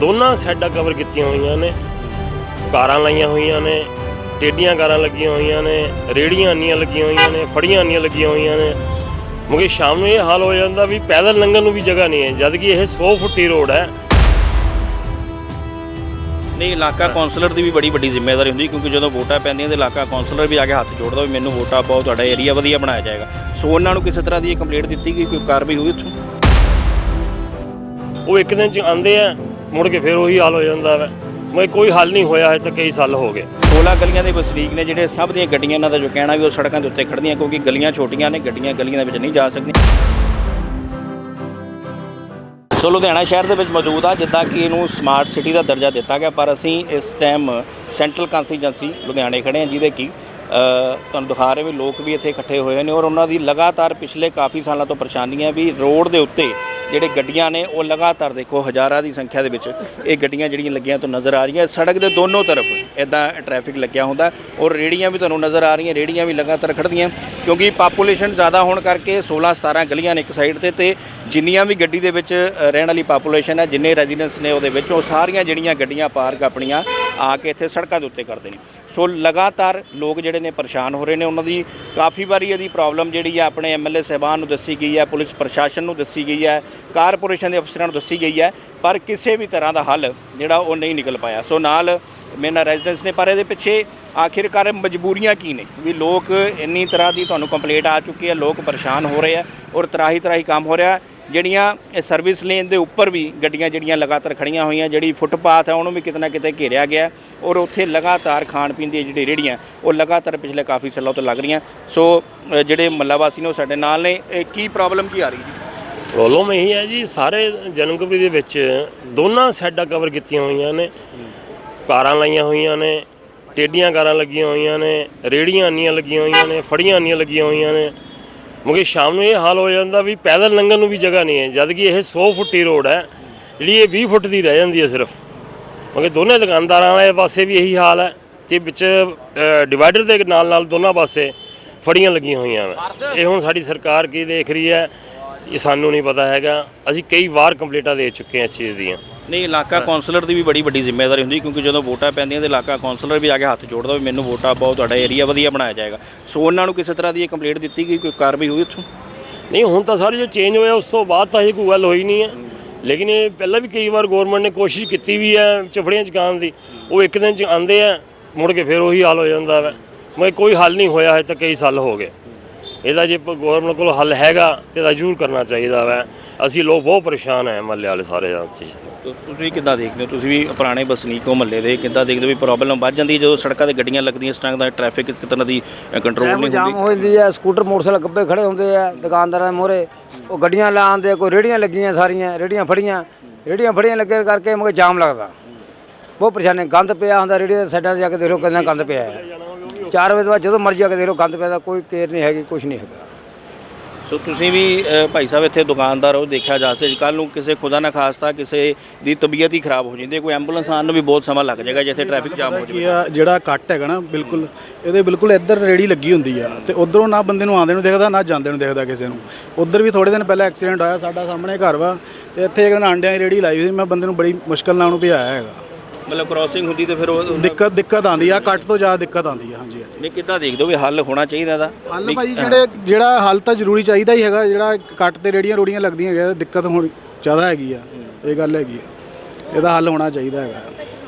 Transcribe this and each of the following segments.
ਦੋਨਾਂ ਸਾਈਡਾਂ ਕਵਰ ਕੀਤੀਆਂ ਹੋਈਆਂ ਨੇ। ਕਾਰਾਂ ਲਾਈਆਂ ਹੋਈਆਂ ਨੇ ਟੇਡੀਆਂ ਕਾਰਾਂ ਲੱਗੀਆਂ ਹੋਈਆਂ ਨੇ ਰੇੜੀਆਂ ਅੰਨੀਆਂ ਲੱਗੀਆਂ ਹੋਈਆਂ ਨੇ ਫੜੀਆਂ ਅੰਨੀਆਂ ਲੱਗੀਆਂ ਹੋਈਆਂ ਨੇ। ਮੁਗੇ ਸ਼ਾਮ ਨੂੰ ਇਹ ਹਾਲ ਹੋ ਜਾਂਦਾ ਵੀ ਪੈਦਲ ਲੰਘਣ ਨੂੰ ਵੀ ਜਗ੍ਹਾ ਨਹੀਂ ਹੈ ਜਦ ਕਿ ਇਹ 100 ਫੁੱਟੀ ਰੋਡ ਹੈ। ਨਹੀਂ ਇਲਾਕਾ ਕਾਉਂਸਲਰ ਦੀ ਵੀ ਬੜੀ ਵੱਡੀ ਜ਼ਿੰਮੇਵਾਰੀ ਹੁੰਦੀ ਕਿਉਂਕਿ ਜਦੋਂ ਵੋਟਾਂ ਪੈਂਦੀਆਂ ਤੇ ਇਲਾਕਾ ਕਾਉਂਸਲਰ ਵੀ ਆ ਕੇ ਹੱਥ ਜੋੜਦਾ ਵੀ ਮੈਨੂੰ ਵੋਟਾਂ ਪਾਓ ਤੁਹਾਡਾ ਏਰੀਆ ਵਧੀਆ ਬਣਾਇਆ ਜਾਏਗਾ। ਸੋ ਉਹਨਾਂ ਨੂੰ ਕਿਸੇ ਤਰ੍ਹਾਂ ਦੀ ਕੰਪਲੇਂਟ ਦਿੱਤੀ ਗਈ ਕੋਈ ਕਾਰਵਾਈ ਹੋਈ ਉੱਥੋਂ? ਉਹ ਇੱਕ ਦਿਨ ਚ ਆਉਂਦੇ ਆ ਮੁੜ ਕੇ ਫਿਰ ਉਹੀ ਹਾਲ ਹੋ ਜਾਂਦਾ ਵਾ। ਮੈਂ ਕੋਈ ਹੱਲ ਨਹੀਂ ਹੋਇਆ ਅਜੇ ਤੱਕ, ਕਈ ਸਾਲ ਹੋ ਗਏ। 16 ਗਲੀਆਂ ਦੇ ਵਸਨੀਕ ਨੇ ਜਿਹੜੇ ਸਭ ਦੀਆਂ ਗੱਡੀਆਂ ਇਹਨਾਂ ਦਾ ਜੋ ਕਹਿਣਾ ਵੀ ਉਹ ਸੜਕਾਂ ਦੇ ਉੱਤੇ ਖੜਦੀਆਂ ਕਿਉਂਕਿ ਗਲੀਆਂ ਛੋਟੀਆਂ ਨੇ, ਗੱਡੀਆਂ ਗਲੀਆਂ ਦੇ ਵਿੱਚ ਨਹੀਂ ਜਾ ਸਕਦੀਆਂ। ਸੋ ਲੁਧਿਆਣਾ ਸ਼ਹਿਰ ਦੇ ਵਿੱਚ ਮੌਜੂਦ ਆ, ਜਿੱਦਾਂ ਕਿ ਇਹਨੂੰ ਸਮਾਰਟ ਸਿਟੀ ਦਾ ਦਰਜਾ ਦਿੱਤਾ ਗਿਆ, ਪਰ ਅਸੀਂ ਇਸ ਟਾਈਮ ਸੈਂਟਰਲ ਕੰਸਟੀਚੁਐਂਸੀ ਲੁਧਿਆਣੇ ਖੜੇ ਹਾਂ, ਜਿਹਦੇ ਕਿ ਤੁਹਾਨੂੰ ਦਿਖਾ ਰਹੇ ਵੀ ਲੋਕ ਵੀ ਇੱਥੇ ਇਕੱਠੇ ਹੋਏ ਨੇ ਔਰ ਉਹਨਾਂ ਦੀ ਲਗਾਤਾਰ ਪਿਛਲੇ ਕਾਫੀ ਸਾਲਾਂ ਤੋਂ ਪਰੇਸ਼ਾਨੀ ਹੈ ਵੀ ਰੋਡ ਦੇ ਉੱਤੇ ਜਿਹੜੇ ਗੱਡੀਆਂ ਨੇ ਉਹ ਲਗਾਤਾਰ ਦੇਖੋ ਹਜ਼ਾਰਾਂ ਦੀ ਸੰਖਿਆ ਦੇ ਵਿੱਚ ਇਹ ਗੱਡੀਆਂ ਜਿਹੜੀਆਂ ਲੱਗੀਆਂ ਤੋਂ ਨਜ਼ਰ ਆ ਰਹੀਆਂ। ਸੜਕ ਦੇ ਦੋਨੋਂ ਤਰਫ ਇਦਾਂ ਟ੍ਰੈਫਿਕ ਲੱਗਿਆ ਹੁੰਦਾ ਔਰ ਰੇੜੀਆਂ ਵੀ ਤੁਹਾਨੂੰ ਨਜ਼ਰ ਆ ਰਹੀਆਂ, ਰੇੜੀਆਂ ਵੀ ਲਗਾਤਾਰ ਖੜਦੀਆਂ ਕਿਉਂਕਿ ਪਾਪੂਲੇਸ਼ਨ ਜ਼ਿਆਦਾ ਹੋਣ ਕਰਕੇ 16 17 ਗਲੀਆਂ ਨੇ ਇੱਕ ਸਾਈਡ ਤੇ ਤੇ ਜਿੰਨੀਆਂ ਵੀ ਗੱਡੀ ਦੇ ਵਿੱਚ ਰਹਿਣ ਵਾਲੀ ਪਾਪੂਲੇਸ਼ਨ ਹੈ, ਜਿੰਨੇ ਰੈਜ਼ੀਡੈਂਸ ਨੇ ਉਹਦੇ ਵਿੱਚ, ਉਹ ਸਾਰੀਆਂ ਜਿਹੜੀਆਂ ਗੱਡੀਆਂ ਪਾਰਕ ਆਪਣੀਆਂ ਆ ਕੇ ਇੱਥੇ ਸੜਕਾਂ ਦੇ ਉੱਤੇ ਕਰਦੇ ਨੇ। ਸੋ ਲਗਾਤਾਰ ਲੋਕ ਜਿਹੜੇ ਨੇ ਪਰੇਸ਼ਾਨ ਹੋ ਰਹੇ ਨੇ ਉਹਨਾਂ ਦੀ ਕਾਫੀ ਵਾਰੀ ਇਹਦੀ ਪ੍ਰੋਬਲਮ ਜਿਹੜੀ ਆ ਆਪਣੇ ਐਮਐਲਏ ਸਾਹਿਬਾਨ ਨੂੰ ਦੱਸੀ ਗਈ ਹੈ, ਪੁਲਿਸ ਪ੍ਰਸ਼ਾਸਨ ਨੂੰ ਦੱਸੀ ਗਈ ਹੈ, ਕਾਰਪੋਰੇਸ਼ਨ ਦੇ ਅਫਸਰਾਂ ਨੂੰ ਦੱਸੀ ਗਈ ਹੈ, ਪਰ ਕਿਸੇ ਵੀ ਤਰ੍ਹਾਂ ਦਾ ਹੱਲ ਜਿਹੜਾ ਉਹ ਨਹੀਂ ਨਿਕਲ ਪਾਇਆ। ਸੋ ਨਾਲ ਮੇਰੇ ਨਾਲ ਰੈਜ਼ੀਡੈਂਸ ਨੇ, ਪਰ ਇਹਦੇ ਪਿੱਛੇ ਆਖਿਰਕਾਰ ਮਜਬੂਰੀਆਂ ਕੀ ਨੇ? ਵੀ ਲੋਕ ਇੰਨੀ ਤਰ੍ਹਾਂ ਦੀ ਤੁਹਾਨੂੰ ਕੰਪਲੇਂਟ ਆ ਚੁੱਕੀ ਹੈ, ਲੋਕ ਪਰੇਸ਼ਾਨ ਹੋ ਰਹੇ ਆ ਔਰ ਤਰਾਹੀ ਤਰਾਹੀ ਕੰਮ ਹੋ ਰਿਹਾ। ਜਿਹੜੀਆਂ ਸਰਵਿਸ ਲੇਨ ਦੇ ਉੱਪਰ ਵੀ ਗੱਡੀਆਂ ਜਿਹੜੀਆਂ ਲਗਾਤਾਰ ਖੜੀਆਂ ਹੋਈਆਂ, ਜਿਹੜੀ ਫੁੱਟਪਾਥ ਹੈ ਉਹਨੂੰ ਵੀ ਕਿਤੇ ਨਾ ਕਿਤੇ ਘੇਰਿਆ ਗਿਆ ਔਰ ਉੱਥੇ ਲਗਾਤਾਰ ਖਾਣ ਪੀਣ ਦੀ ਜਿਹੜੀ ਰੇੜੀਆਂ ਉਹ ਲਗਾਤਾਰ ਪਿਛਲੇ ਕਾਫੀ ਸਾਲਾਂ ਤੋਂ ਲੱਗ ਰਹੀਆਂ। ਸੋ ਜਿਹੜੇ ਮੱਲਾ ਵਾਸੀ ਨੇ ਉਹ ਸਾਡੇ ਨਾਲ ਨੇ। ਇਹ ਕੀ ਪ੍ਰੋਬਲਮ ਕੀ ਆ ਰਹੀ ਜੀ? ਪ੍ਰੋਬਲਮ ਇਹੀ ਹੈ ਜੀ, ਸਾਰੇ ਜਨਮਕਪੁਰੀ ਦੇ ਵਿੱਚ ਦੋਨਾਂ ਸਾਈਡਾਂ ਕਵਰ ਕੀਤੀਆਂ ਹੋਈਆਂ ਨੇ। ਕਾਰਾਂ ਲਾਈਆਂ ਹੋਈਆਂ ਨੇ, ਟੇਡੀਆਂ ਕਾਰਾਂ ਲੱਗੀਆਂ ਹੋਈਆਂ ਨੇ ਰੇੜੀਆਂ ਆਨੀਆਂ ਲੱਗੀਆਂ ਹੋਈਆਂ ਨੇ, ਫੜੀਆਂ ਆਨੀਆਂ ਲੱਗੀਆਂ ਹੋਈਆਂ ਨੇ। ਮੁਗੇ ਸ਼ਾਮ ਨੂੰ ਇਹ ਹਾਲ ਹੋ ਜਾਂਦਾ ਵੀ ਪੈਦਲ ਲੰਘਣ ਨੂੰ ਵੀ ਜਗ੍ਹਾ ਨਹੀਂ ਹੈ ਜਦ ਕਿ ਇਹ 100 ਫੁੱਟੀ ਰੋਡ ਹੈ ਜਿਹੜੀ ਇਹ 20 ਫੁੱਟ ਦੀ ਰਹਿ ਜਾਂਦੀ ਹੈ ਸਿਰਫ। ਕਿਉਂਕਿ ਦੋਨੇ ਦੁਕਾਨਦਾਰਾਂ ਵਾਲੇ ਪਾਸੇ ਵੀ ਇਹੀ ਹਾਲ ਹੈ ਤੇ ਵਿੱਚ ਡਿਵਾਈਡਰ ਦੇ ਨਾਲ ਨਾਲ ਦੋਨਾਂ ਪਾਸੇ ਫੜੀਆਂ ਲੱਗੀਆਂ ਹੋਈਆਂ ਨੇ। ਇਹ ਹੁਣ ਸਾਡੀ ਸਰਕਾਰ ਕੀ ਦੇਖ ਰਹੀ ਹੈ ਇਹ ਸਾਨੂੰ ਨਹੀਂ ਪਤਾ ਹੈਗਾ। ਅਸੀਂ ਕਈ ਵਾਰ ਕੰਪਲੀਟਾਂ ਦੇ ਚੁੱਕੇ ਹਾਂ ਇਸ ਚੀਜ਼ ਦੀਆਂ। ਨਹੀਂ ਇਲਾਕਾ ਕਾਉਂਸਲਰ ਦੀ ਵੀ ਬੜੀ ਵੱਡੀ ਜ਼ਿੰਮੇਵਾਰੀ ਹੁੰਦੀ ਕਿਉਂਕਿ ਜਦੋਂ ਵੋਟਾਂ ਪੈਂਦੀਆਂ ਤੇ ਇਲਾਕਾ ਕਾਉਂਸਲਰ ਵੀ ਆ ਕੇ ਹੱਥ ਜੋੜਦਾ ਵੀ ਮੈਨੂੰ ਵੋਟਾਂ ਪਾਓ ਤੁਹਾਡਾ ਏਰੀਆ ਵਧੀਆ ਬਣਾਇਆ ਜਾਏਗਾ। ਸੋ ਉਹਨਾਂ ਨੂੰ ਕਿਸੇ ਤਰ੍ਹਾਂ ਦੀ ਇਹ ਕੰਪਲੇਂਟ ਦਿੱਤੀ ਗਈ ਕੋਈ ਕਾਰਵਾਈ ਹੋਈ ਉੱਥੋਂ? ਨਹੀਂ ਹੁਣ ਤਾਂ ਸਾਰੇ ਜੋ ਚੇਂਜ ਹੋਇਆ ਉਸ ਤੋਂ ਬਾਅਦ ਤਾਂ ਇਹ ਕੋਈ ਗੱਲ ਹੋਈ ਨਹੀਂ ਹੈ। ਲੇਕਿਨ ਇਹ ਪਹਿਲਾਂ ਵੀ ਕਈ ਵਾਰ ਗਵਰਨਮੈਂਟ ਨੇ ਕੋਸ਼ਿਸ਼ ਕੀਤੀ ਵੀ ਹੈ ਚਫੜੀਆਂ ਚਕਾਉਣ ਦੀ। ਉਹ ਇੱਕ ਦਿਨ ਚ ਆਉਂਦੇ ਆ ਮੁੜ ਕੇ ਫਿਰ ਉਹੀ ਹਾਲ ਹੋ ਜਾਂਦਾ ਵਾ। ਮੈਂ ਕੋਈ ਹੱਲ ਨਹੀਂ ਹੋਇਆ ਅਜੇ ਤੱਕ ਕਈ ਸਾਲ ਹੋ ਗਏ। ਇਹਦਾ ਜੇ ਗਵਰਨਮੈਂਟ ਕੋਲ ਹੱਲ ਹੈਗਾ ਤੇ ਇਹਦਾ ਜ਼ਰੂਰ ਕਰਨਾ ਚਾਹੀਦਾ ਵਾ। ਅਸੀਂ ਲੋਕ ਬਹੁਤ ਪਰੇਸ਼ਾਨ ਹੈ ਮਹੱਲੇ ਵਾਲੇ ਸਾਰੇ ਇਸ ਚੀਜ਼ ਤੋਂ ਤੁਸੀਂ ਕਿੱਦਾਂ ਦੇਖਦੇ ਹੋ? ਤੁਸੀਂ ਵੀ ਪੁਰਾਣੇ ਵਸਨੀਕ ਹੋ ਮਹੱਲੇ ਦੇ ਕਿੱਦਾਂ ਦੇਖਦੇ ਹੋ ਵੀ ਪ੍ਰੋਬਲਮ ਵੱਧ ਜਾਂਦੀ ਹੈ ਜਦੋਂ ਸੜਕਾਂ ਤੇ ਗੱਡੀਆਂ ਲੱਗਦੀਆਂ ਇਸ ਤਰ੍ਹਾਂ ਦਾ ਟ੍ਰੈਫਿਕ ਤਰ੍ਹਾਂ ਦੀ ਕੰਟਰੋਲ ਨਹੀਂ ਜਾਮ ਹੁੰਦੀ ਹੋ ਜਾਂਦੀ ਹੈ ਸਕੂਟਰ ਮੋਟਰਸਾਈਕਲ ਗੱਬੇ ਖੜੇ ਹੁੰਦੇ ਆ ਦੁਕਾਨਦਾਰਾਂ ਦੇ ਮੋਹਰੇ। ਉਹ ਗੱਡੀਆਂ ਲਾ ਆਉਂਦੇ ਆ, ਕੋਈ ਰੇੜੀਆਂ ਲੱਗੀਆਂ ਸਾਰੀਆਂ ਰੇੜੀਆਂ ਫੜੀਆਂ। ਰੇੜੀਆਂ ਫੜੀਆਂ ਲੱਗੇ ਕਰਕੇ ਮਗੇ ਜਾਮ ਲੱਗਦਾ। ਬਹੁਤ ਪਰੇਸ਼ਾਨੀ ਗੰਦ ਪਿਆ ਹੁੰਦਾ ਰੇੜੀਆਂ ਦੇ ਸਾਈਡਾਂ ਤੇ ਜਾ ਕੇ ਦੇਖ ਲਓ ਕਿੰਨਾ ਗੰਦ ਪਿਆ ਹੈ 4 ਵਜੇ ਤੋਂ ਬਾਅਦ ਜਦੋਂ ਮਰਜ਼ੀ ਆ ਕੇ ਦੇਖ ਲਓ ਗੰਦ ਪਿਆ ਦਾ ਕੋਈ ਕੇਅਰ ਨਹੀਂ ਹੈਗੀ ਕੁਝ ਨਹੀਂ ਹੈਗਾ। ਸੋ ਤੁਸੀਂ ਵੀ ਅ, ਭਾਈ ਸਾਹਿਬ ਇੱਥੇ ਦੁਕਾਨਦਾਰ ਹੋ ਦੇਖਿਆ ਜਾ ਸਕਦਾ ਕੱਲ ਨੂੰ ਕਿਸੇ ਖੁਦਾ ਨਾ ਖਾਸਤਾ ਕਿਸੇ ਦੀ ਤਬੀਅਤ ਹੀ ਖਰਾਬ ਹੋ ਜਾਂਦੀ ਹੈ ਕੋਈ ਐਂਬੂਲੈਂਸ ਆਉਣ ਨੂੰ ਵੀ ਬਹੁਤ ਸਮਾਂ ਲੱਗ ਜਾਏਗਾ ਜਿੱਥੇ ਟ੍ਰੈਫਿਕ ਜਾਮ ਹੋ ਕੀ ਜਾਵੇ ਆ ਜਿਹੜਾ ਕੱਟ ਹੈਗਾ ਨਾ ਬਿਲਕੁਲ ਇਹਦੇ ਬਿਲਕੁਲ ਇੱਧਰ ਰੇੜੀ ਲੱਗੀ ਹੁੰਦੀ ਆ ਤੇ ਉਧਰੋਂ ਨਾ ਬੰਦੇ ਨੂੰ ਆਉਂਦੇ ਨੂੰ ਦਿਖਦਾ ਨਾ ਜਾਂਦੇ ਨੂੰ ਦਿਖਦਾ ਕਿਸੇ ਨੂੰ। ਉਧਰ ਵੀ ਥੋੜੇ ਦਿਨ ਪਹਿਲਾਂ ਐਕਸੀਡੈਂਟ ਹੋਇਆ ਸਾਡਾ ਸਾਹਮਣੇ ਘਰ ਵਾ ਤੇ ਇੱਥੇ ਇੱਕ ਦਿਨ ਆਂਡਿਆਂ ਦੀ ਰੇੜੀ ਲਾਈ ਸੀ ਮੈਂ ਬੰਦੇ ਨੂੰ ਬੜੀ ਮੁਸ਼ਕਲ ਨਾਲ ਉਹਨੂੰ ਭਜਾਇਆ ਹੈਗਾ। ਮਤਲਬ ਕ੍ਰਾਸਿੰਗ ਹੁੰਦੀ ਤੇ ਫਿਰ ਉਹ ਦਿੱਕਤ ਦਿੱਕਤ ਆਉਂਦੀ ਆ ਕੱਟ ਤੋਂ ਜ਼ਿਆਦਾ ਦਿੱਕਤ ਆਉਂਦੀ ਆ ਹਾਂਜੀ ਹਾਂਜੀ। ਨਹੀਂ ਕਿੱਦਾਂ ਦੇਖਦੇ ਹੋ ਵੀ ਹੱਲ ਹੋਣਾ ਚਾਹੀਦਾ ਇਹਦਾ? ਹੱਲ ਭਾਈ ਜਿਹੜੇ ਜਿਹੜਾ ਹੱਲ ਤਾਂ ਜ਼ਰੂਰੀ ਚਾਹੀਦਾ ਹੀ ਹੈਗਾ ਜਿਹੜਾ ਕੱਟ ਤੇ ਰੇੜੀਆਂ ਰੋੜੀਆਂ ਲੱਗਦੀਆਂ ਹੈਗੀਆਂ ਦਿੱਕਤ ਹੁਣ ਜ਼ਿਆਦਾ ਹੈਗੀ ਆ ਇਹ ਗੱਲ ਹੈਗੀ ਆ। ਇਹਦਾ ਹੱਲ ਹੋਣਾ ਚਾਹੀਦਾ ਹੈਗਾ।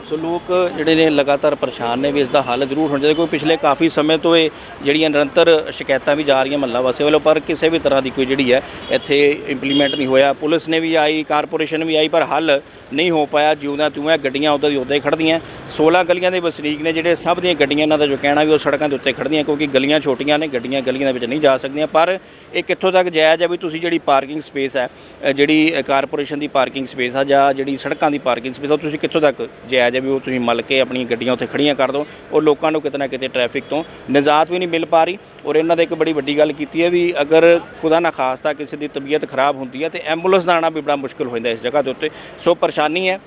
ਸੋ ਲੋਕ ਜਿਹੜੇ ਨੇ ਲਗਾਤਾਰ ਪਰੇਸ਼ਾਨ ਨੇ ਵੀ ਇਸ ਦਾ ਹੱਲ ਜ਼ਰੂਰ ਹੋਣਾ ਚਾਹੀਦਾ, ਕਿਉਂਕਿ ਪਿਛਲੇ ਕਾਫੀ ਸਮੇਂ ਤੋਂ ਇਹ ਜਿਹੜੀਆਂ ਨਿਰੰਤਰ ਸ਼ਿਕਾਇਤਾਂ ਵੀ ਜਾ ਰਹੀਆਂ ਮਹੱਲਾ ਵਾਸੀਆਂ ਵੱਲੋਂ, ਪਰ ਕਿਸੇ ਵੀ ਤਰ੍ਹਾਂ ਦੀ ਕੋਈ ਜਿਹੜੀ ਹੈ ਇੱਥੇ ਇੰਪਲੀਮੈਂਟ ਨਹੀਂ ਹੋਇਆ। ਪੁਲਿਸ ਨੇ ਵੀ ਆਈ, ਕਾਰਪੋਰੇਸ਼ਨ ਵੀ ਆਈ, ਪਰ ਹੱਲ ਨਹੀਂ ਹੋ ਪਾਇਆ। ਜਿਉਂਦਾ ਤਿਉਂ ਗੱਡੀਆਂ ਉੱਦਾਂ ਦੀ ਉੱਦਾਂ ਹੀ ਖੜਦੀਆਂ 16 ਗਲੀਆਂ ਦੇ ਵਸਨੀਕ ਨੇ ਜਿਹੜੇ ਸਭ ਦੀਆਂ ਗੱਡੀਆਂ, ਇਹਨਾਂ ਦਾ ਜੋ ਕਹਿਣਾ ਵੀ ਉਹ ਸੜਕਾਂ ਦੇ ਉੱਤੇ ਖੜਦੀਆਂ ਕਿਉਂਕਿ ਗਲੀਆਂ ਛੋਟੀਆਂ ਨੇ, ਗੱਡੀਆਂ ਗਲੀਆਂ ਦੇ ਵਿੱਚ ਨਹੀਂ ਜਾ ਸਕਦੀਆਂ। ਪਰ ਇਹ ਕਿੱਥੋਂ ਤੱਕ ਜਾਇਜ਼ ਹੈ ਵੀ ਤੁਸੀਂ ਜਿਹੜੀ ਪਾਰਕਿੰਗ ਸਪੇਸ ਹੈ ਜਿਹੜੀ ਕਾਰਪੋਰੇਸ਼ਨ ਦੀ ਪਾਰਕਿੰਗ ਸਪੇਸ ਆ ਜਾਂ ਜਿਹੜੀ ਸੜਕਾਂ ਦੀ ਪਾਰਕਿੰਗ ਸਪੇਸ ਆ, ਉਹ ਤੁਸੀਂ ਕਿੱਥੋਂ ਤੱਕ ਜਾਇਜ਼ ਹੈ ਵੀ ਉਹ ਤੁਸੀਂ ਮਲ ਕੇ ਆਪਣੀਆਂ ਗੱਡੀਆਂ ਉੱਥੇ ਖੜੀਆਂ ਕਰ ਦਿਓ। ਔਰ ਲੋਕਾਂ ਨੂੰ ਕਿਤੇ ਨਾ ਕਿਤੇ ਟ੍ਰੈਫਿਕ ਤੋਂ ਨਿਜਾਤ ਵੀ ਨਹੀਂ ਮਿਲ ਪਾ ਰਹੀ। ਔਰ ਇਹਨਾਂ ਦਾ ਇੱਕ ਬੜੀ ਵੱਡੀ ਗੱਲ ਕੀਤੀ ਹੈ ਵੀ ਅਗਰ ਖੁਦਾ ਨਾ ਖਾਸਤਾ ਕਿਸੇ ਦੀ ਤਬੀਅਤ ਖਰਾਬ ਹੁੰਦੀ ਹੈ ਤੇ ਐਂਬੂਲੈਂਸ ਦਾ ਆਉਣਾ ਵੀ ਬੜਾ ਮੁਸ਼ਕਲ ਹੋ ਜਾਂਦਾ ਇਸ ਜਗ੍ਹਾ ਦੇ ਉੱਤੇ। ਸੋ ਪਰੇਸ਼ਾਨੀ ਹੈ।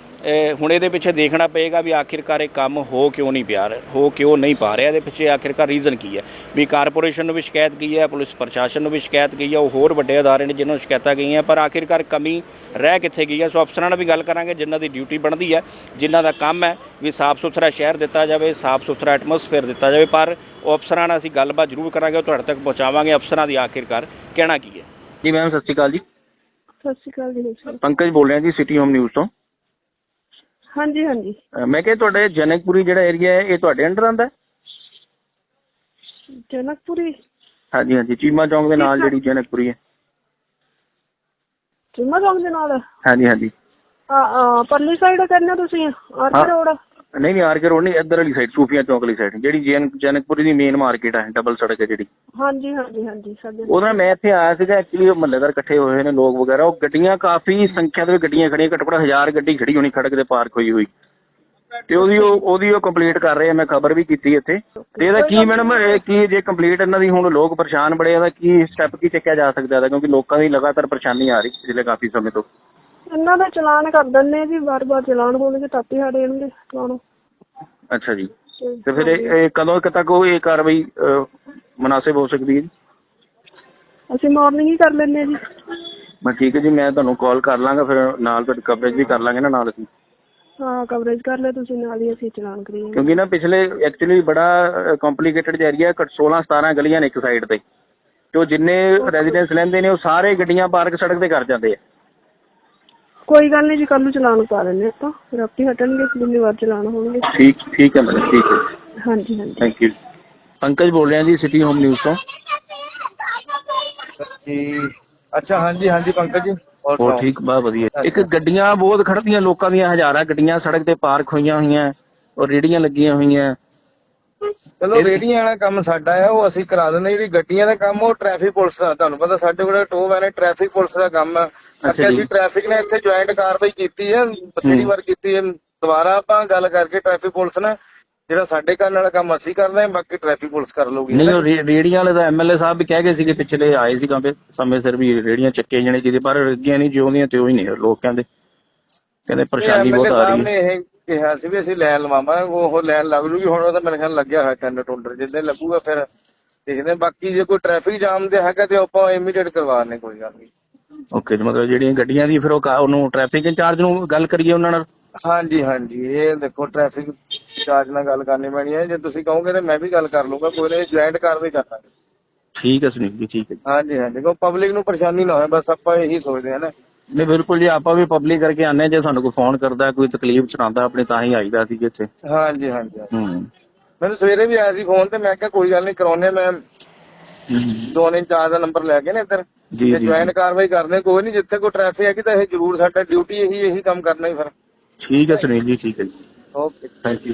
ਹੁਣ ਇਹਦੇ ਪਿੱਛੇ ਦੇਖਣਾ ਪਏਗਾ ਵੀ ਆਖਿਰਕਾਰ ਇਹ ਕੰਮ ਹੋ ਕਿਉਂ ਨਹੀਂ ਪਿਆ ਰਿਹਾ ਹੋ ਕਿਉਂ ਨਹੀਂ ਪਾ ਰਿਹਾ ਇਹਦੇ ਪਿੱਛੇ ਆਖਿਰਕਾਰ ਰੀਜ਼ਨ ਕੀ ਹੈ? ਵੀ ਕਾਰਪੋਰੇਸ਼ਨ ਨੂੰ ਵੀ ਸ਼ਿਕਾਇਤ ਗਈ ਹੈ ਪੁਲਿਸ ਪ੍ਰਸ਼ਾਸਨ ਨੂੰ ਵੀ ਸ਼ਿਕਾਇਤ ਗਈ ਹੈ ਉਹ ਹੋਰ ਵੱਡੇ ਅਦਾਰੇ ਨੇ ਜਿਨ੍ਹਾਂ ਨੂੰ ਸ਼ਿਕਾਇਤਾਂ ਗਈਆਂ ਪਰ ਆਖਿਰਕਾਰ ਕਮੀ ਰਹਿ ਕਿੱਥੇ ਗਈ ਹੈ? ਸੋ ਅਫਸਰਾਂ ਨਾਲ ਵੀ ਗੱਲ ਕਰਾਂਗੇ ਜਿਨ੍ਹਾਂ ਦੀ ਡਿਊਟੀ ਬਣਦੀ ਹੈ ਜਿਨ੍ਹਾਂ ਦਾ ਕੰਮ ਹੈ ਵੀ ਸਾਫ਼ ਸੁਥਰਾ ਸ਼ਹਿਰ ਦਿੱਤਾ ਜਾਵੇ ਸਾਫ਼ ਸੁਥਰਾ ਐਟਮੋਸਫੇਅਰ ਦਿੱਤਾ ਜਾਵੇ ਪਰ ਉਹ ਅਫਸਰਾਂ ਨਾਲ ਅਸੀਂ ਗੱਲਬਾਤ ਜ਼ਰੂਰ ਕਰਾਂਗੇ ਉਹ ਤੁਹਾਡੇ ਤੱਕ ਪਹੁੰਚਾਵਾਂਗੇ ਅਫਸਰਾਂ ਦੀ ਆਖਿਰਕਾਰ ਕਹਿਣਾ ਕੀ ਹੈ? ਜੀ ਮੈਮ ਸਤਿ ਸ਼੍ਰੀ ਅਕਾਲ ਜੀ। ਸਤਿ ਸ਼੍ਰੀ ਅਕਾਲ ਜੀ ਸਰ ਪੰਕਜ ਬੋਲ ਰਿਹਾ ਜੀ ਸਿਟੀ ਹੋਮ ਨਿਊਜ਼ ਤੋਂ। ਹਾਂਜੀ ਹਾਂਜੀ। ਮੈਂ ਕਿਹਾ ਤੁਹਾਡੇ ਜਨਕਪੁਰੀ ਜਿਹੜਾ ਏਰੀਆ ਹੈ ਇਹ ਤੁਹਾਡੇ ਅੰਡਰ ਆਉਂਦਾ ਹੈ? ਜਨਕਪੁਰੀ? ਹਾਂਜੀ ਹਾਂਜੀ ਚੀਮਾ ਚੌਂਕ ਦੇ ਨਾਲ ਜਿਹੜੀ ਜਨਕਪੁਰੀ ਹੈ। ਚਿਮਾ ਚੌਂਕ ਦੇ ਨਾਲ? ਹਾਂਜੀ ਹਾਂਜੀ। ਆ ਪਰਲੀ ਸਾਈਡ ਕਰਨਾ ਤੁਸੀਂ ਆਰਕੇ ਹਾਂ। ਰੋਡ ਨਹੀਂ ਨਹੀਂ ਆਰ ਕੇ ਰੋਡ ਨਹੀਂ ਇੱਧਰ ਵਾਲੀ ਸਾਈਡ ਸੂਫੀਆ ਚੌਂਕ ਵਾਲੀ ਸਾਈਡ ਜਿਹੜੀ ਜਨ ਜਨਕਪੁਰੀ ਦੀ ਮੇਨ ਮਾਰਕੀਟ ਹੈ ਡਬਲ ਸੜਕ ਹੈ ਜਿਹੜੀ। ਹਾਂਜੀ ਹਾਂਜੀ ਹਾਂਜੀ ਸਾਡੇ ਉਹਦਾ ਮੈਂ ਇੱਥੇ ਆਇਆ ਸੀਗਾ ਐਕਚੁਅਲੀ ਉਹ ਮਹੱਲੇਦਾਰ ਇਕੱਠੇ ਹੋਏ ਨੇ ਲੋਕ ਵਗੈਰਾ ਉਹ ਗੱਡੀਆਂ ਕਾਫੀ ਸੰਖਿਆ ਦੇ ਵਿੱਚ ਗੱਡੀਆਂ ਖੜੀਆਂ ਘੱਟੋ ਘੱਟ ਹਜ਼ਾਰ ਗੱਡੀ ਖੜੀ ਹੋਣੀ ਖੜਕ ਦੇ ਪਾਰਕ ਹੋਈ ਹੋਈ। ਤੇ ਉਹਦੀ ਉਹ ਉਹਦੀ ਉਹ ਕੰਪਲੀਟ ਕਰ ਰਹੇ ਆ ਮੈਂ ਖਬਰ ਵੀ ਕੀਤੀ ਇੱਥੇ। ਤੇ ਇਹਦਾ ਕੀ ਮੈਡਮ ਕੀ ਜੇ ਕੰਪਲੀਟ ਇਹਨਾਂ ਦੀ ਹੁਣ ਲੋਕ ਪਰੇਸ਼ਾਨ ਬੜੇ ਇਹਦਾ ਕੀ ਸਟੈਪ ਕੀ ਚੱਕਿਆ ਜਾ ਸਕਦਾ ਹੈ ਕਿਉਂਕਿ ਲੋਕਾਂ ਦੀ ਲਗਾਤਾਰ ਪਰੇਸ਼ਾਨੀ ਆ ਰਹੀ ਪਿਛਲੇ ਕਾਫੀ ਸਮੇਂ ਤੋਂ। ਇਹਨਾਂ ਦਾ ਚਲਾਨ ਕਰ ਦਿੰਦੇ ਆ ਜੀ ਵਾਰ-ਵਾਰ ਚਲਾਨ ਹੋਣਗੇ ਤਾਂ ਹੀ ਹਟ ਜਾਣਗੇ ਚਲਾਨ। ਅੱਛਾ ਜੀ। ਤੇ ਫਿਰ ਇਹ ਇਹ ਕਦੋਂ ਕੁ ਤੱਕ ਉਹ ਇਹ ਕਾਰਵਾਈ ਅਹ, ਮੁਨਾਸਿਬ ਹੋ ਸਕਦੀ ਹੈ ਜੀ? ਅਸੀਂ ਮਾਰਨਿੰਗ ਹੀ ਕਰ ਲੈਂਦੇ ਆ ਜੀ। ਮੈਂ ਠੀਕ ਹੈ ਜੀ ਮੈਂ ਤੁਹਾਨੂੰ ਕਾਲ ਕਰ ਲਾਂਗਾ ਫਿਰ ਨਾਲ ਤੁਹਾਡੀ ਕਵਰੇਜ ਵੀ ਕਰ ਲਾਂਗੇ ਨਾ ਨਾਲ ਅਸੀਂ। ਹਾਂ ਕਵਰੇਜ ਕਰ ਲਿਆ ਤੁਸੀਂ ਨਾਲ ਹੀ ਅਸੀਂ ਚਲਾਨ ਕਰੀਏ। ਕਿਉਂਕਿ ਨਾ ਪਿਛਲੇ ਐਕਚੁਅਲੀ ਬੜਾ ਕੰਪਲਿਕੇਟਡ ਏਰੀਆ ਹੈ 16 17 ਗਲੀਆਂ ਨੇ ਇੱਕ ਸਾਈਡ ਤੇ। ਤੇ ਉਹ ਜਿੰਨੇ ਰੈਜ਼ੀਡੈਂਸ ਲੈਂਦੇ ਨੇ ਉਹ ਸਾਰੇ ਗੱਡੀਆਂ ਪਾਰਕ ਸੜਕ ਤੇ ਕਰ ਜਾਂਦੇ ਆ। ਕੋਈ ਗੱਲ ਨਹੀਂ ਜੀ ਕੱਲ ਨੂੰ ਚਲਾਨ ਪਾ ਦਿੰਦੇ ਆਪਾਂ। ਫਿਰ ਆਪੇ ਹਟਣਗੇ ਜਿੰਨੀ ਵਾਰ ਚਲਾਨ ਹੋਣਗੇ। ਠੀਕ ਠੀਕ ਹੈ ਮੈਡਮ ਠੀਕ ਹੈ। ਹਾਂਜੀ ਹਾਂਜੀ। ਥੈਂਕ ਯੂ ਪੰਕਜ ਬੋਲ ਰਿਹਾ ਜੀ ਸਿਟੀ ਹੋਮ ਨਿਊਜ਼ ਤੋਂ। ਜੀ ਅੱਛਾ ਹਾਂਜੀ ਹਾਂਜੀ ਪੰਕਜ। ਜੀ ਹੋਰ ਹੋਰ ਸੁਣਾਓ? ਠੀਕ ਬਾ ਵਧੀਆ। ਇੱਕ ਗੱਡੀਆਂ ਬਹੁਤ ਖੜਦੀਆਂ ਲੋਕਾਂ ਦੀਆਂ ਹਜ਼ਾਰਾਂ ਗੱਡੀਆਂ ਸੜਕ ਤੇ ਪਾਰਕ ਹੋਈਆਂ ਹੋਈਆਂ ਔਰ ਰੇੜੀਆਂ ਲੱਗੀਆਂ ਹੋਈਆਂ। ਚਲੋ ਰੇੜੀਆਂ ਵਾਲਾ ਕੰਮ ਸਾਡਾ ਆ ਉਹ ਅਸੀਂ ਕਰਾ ਦਿੰਦੇ ਜਿਹੜੀ ਗੱਡੀਆਂ ਦਾ ਕੰਮ ਉਹ ਟ੍ਰੈਫਿਕ ਪੁਲਿਸ ਦਾ। ਤੁਹਾਨੂੰ ਪਤਾ ਸਾਡੇ ਕੋਲ ਟੋ ਵੈਨ ਟ੍ਰੈਫਿਕ ਪੁਲਿਸ ਦਾ ਕੰਮ ਆ। ਅੱਛਾ। ਅਸੀਂ ਟ੍ਰੈਫਿਕ ਨੇ ਇੱਥੇ ਜੁਆਇੰਟ ਕਾਰਵਾਈ ਕੀਤੀ ਹੈ ਬਥੇਰੀ। ਵਾਰ ਕੀਤੀ ਹੈ ਦੁਬਾਰਾ ਆਪਾਂ ਗੱਲ ਕਰਕੇ ਟ੍ਰੈਫਿਕ ਪੁਲਿਸ ਨਾਲ ਜਿਹੜਾ ਸਾਡੇ ਕਰਨ ਵਾਲਾ ਕੰਮ ਅਸੀਂ ਕਰਦੇ ਹਾਂ ਬਾਕੀ ਟ੍ਰੈਫਿਕ ਪੁਲਿਸ ਕਰ ਲਊਗੀ। ਨਹੀਂ ਉਹ ਰੇੜੀਆਂ ਵਾਲੇ ਤਾਂ ਐਮਐਲਏ ਸਾਹਿਬ ਵੀ ਕਹਿ ਗਏ ਸੀਗੇ ਪਿਛਲੇ ਆਏ ਸੀ ਕਾਂਬੇ ਸਮੇਂ ਸਿਰ ਵੀ ਰੇੜੀਆਂ ਚੱਕੇ ਜਾਣੇ ਜਿਹਦੇ ਪਰ ਰੇੜੀਆਂ ਨਹੀਂ ਜਿਉਂਦੀਆਂ ਤੇ ਉਹ ਹੀ ਨੇ ਲੋਕ ਕਹਿੰਦੇ। ਕਹਿੰਦੇ ਪਰੇਸ਼ਾਨੀ ਬਹੁਤ ਆ ਰਹੀ ਹੈ। ਕਿਹਾ ਸੀ ਵੀ ਅਸੀਂ ਲੈਣ ਲਵਾਵਾਂਗੇ ਉਹ ਲੈਣ ਲੱਗ ਜੂਗੀ ਹੁਣ ਉਹਦਾ ਮੇਰੇ ਖਿਆਲ ਲੱਗਿਆ ਹੋਇਆ ਟੈਂਡਰ ਟੁੰਡਰ ਜਿੱਦਾਂ ਲੱਗੂਗਾ ਫਿਰ ਦੇਖਦੇ ਹਾਂ। ਬਾਕੀ ਜੇ ਕੋਈ ਟ੍ਰੈਫਿਕ ਜਾਮ ਦੇ ਹੈਗਾ ਤੇ ਆਪਾਂ ਇਮੀਡੀਏਟ ਕਰਵਾ ਨੇ ਕੋਈ ਗੱਲ ਨਹੀਂ। ਓਕੇ ਜੀ ਮਤਲਬ ਜਿਹੜੀਆਂ ਗੱਡੀਆਂ ਦੀ ਫਿਰ ਉਹ ਕਾ- ਉਹਨੂੰ ਟ੍ਰੈਫਿਕ ਇੰਚਾਰਜ ਨੂੰ ਗੱਲ ਕਰੀਏ ਉਹਨਾਂ ਨਾਲ? ਹਾਂਜੀ ਹਾਂਜੀ ਇਹ ਦੇਖੋ ਟ੍ਰੈਫਿਕ ਚਾਰਜ ਨਾਲ ਗੱਲ ਕਰਨੀ ਪੈਣੀ ਹੈ ਜੇ ਤੁਸੀਂ ਕਹੋਗੇ ਤੇ ਮੈਂ ਵੀ ਗੱਲ ਕਰ ਲੂੰਗਾ ਕੋਈ ਨਹੀਂ ਜੁਆਇੰਟ ਕਾਰਵਾਈ ਕਰਾਂਗੇ ਠੀਕ ਹੈ ਸੁਨੀਲ ਜੀ ਠੀਕ ਹੈ ਜੀ। ਹਾਂਜੀ ਹਾਂਜੀ ਕੋ ਪਬਲਿਕ ਨੂੰ ਪਰੇਸ਼ਾਨੀ ਨਾ ਹੋਵੇ ਬਸ ਆਪਾਂ ਇਹੀ ਸੋਚਦੇ ਹਾਂ ਨਾ। ਨਹੀਂ ਬਿਲਕੁਲ ਜੀ ਆਪਾਂ ਵੀ ਪਬਲਿਕ ਕਰਕੇ ਆਨੇ ਜੇ ਸਾਨੂੰ ਕੋਈ ਫੋਨ ਕਰਦਾ ਕੋਈ ਤਕਲੀਫ ਸੁਣਾਉਂਦਾ ਆਪਣੇ ਤਾਂ ਹੀ ਆਈਦਾ ਸੀ ਇੱਥੇ। ਹਾਂਜੀ ਹਾਂਜੀ। ਹੂੰ। ਮੈਨੂੰ ਸਵੇਰੇ ਵੀ ਆਇਆ ਸੀ ਫੋਨ ਤੇ ਮੈਂ ਕਿਹਾ ਕੋਈ ਗੱਲ ਨਹੀਂ ਕਰਾਉਨੇ ਮੈਂ ਦੋ ਨੇ ਚਾਰ ਦਾ ਨੰਬਰ ਲੈ ਕੇ ਨੇ ਇੱਧਰ। ਜੀ, ਜੀ, ਜੁਆਇਨ। ਕਾਰਵਾਈ ਕਰਦੇ ਕੋਈ ਨਹੀਂ ਜਿੱਥੇ ਕੋਈ ਟ੍ਰੈਫਿਕ ਹੈਗੀ ਤਾਂ ਇਹ ਜ਼ਰੂਰ ਸਾਡਾ ਡਿਊਟੀ ਇਹੀ ਇਹੀ ਕੰਮ ਕਰਨਾ ਹੀ ਫਿਰ। ਠੀਕ ਹੈ ਸੁਨੀਲ ਜੀ ਠੀਕ ਹੈ ਜੀ। Okay thank you